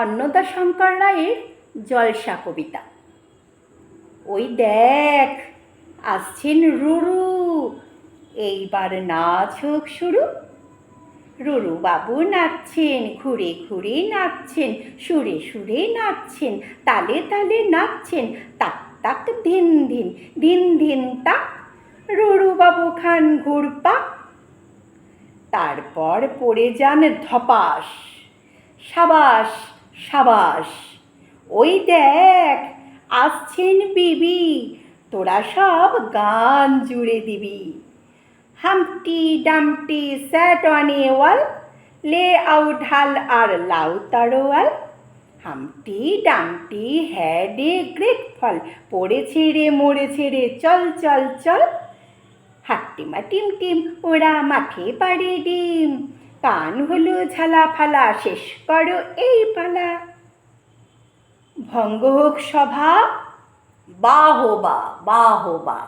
অন্নদা শঙ্কর রায়ের জলসা কবিতা। ওই দেখ, আসছেন রুরু, এইবার নাচ হোক শুরু। রুরু বাবু নাচছেন, ঘুরে ঘুরে নাচছেন, সুরে সুরে নাচছেন, তালে তালে নাচছেন, তাক তাক ধিন ধিন ধিন ধিন তাক রুরু বাবু খান ঘুরপাক তারপর পড়ে যান ধপাস, সাবাস সাবাস। ওই দেখ, আসছেন বিবি, তোরা সব গান জুড়ে দিবি। হামটি ডামটি স্যাট অন ওয়াল, লে আউট হাল আর লাউ তারোয়াল হামটি ডামটি হ্যাড এ গ্রেট ফল, পড়েছে রে, মরেছে রে, চল চল চল। হাট্টিমা টিম টিম ওরা মাঠে পাড়ে ডিম। কান হলো ঝালা ফালা শেষ করো এই পালা। ভঙ্গ হোক সভা বাহবা বাহবা।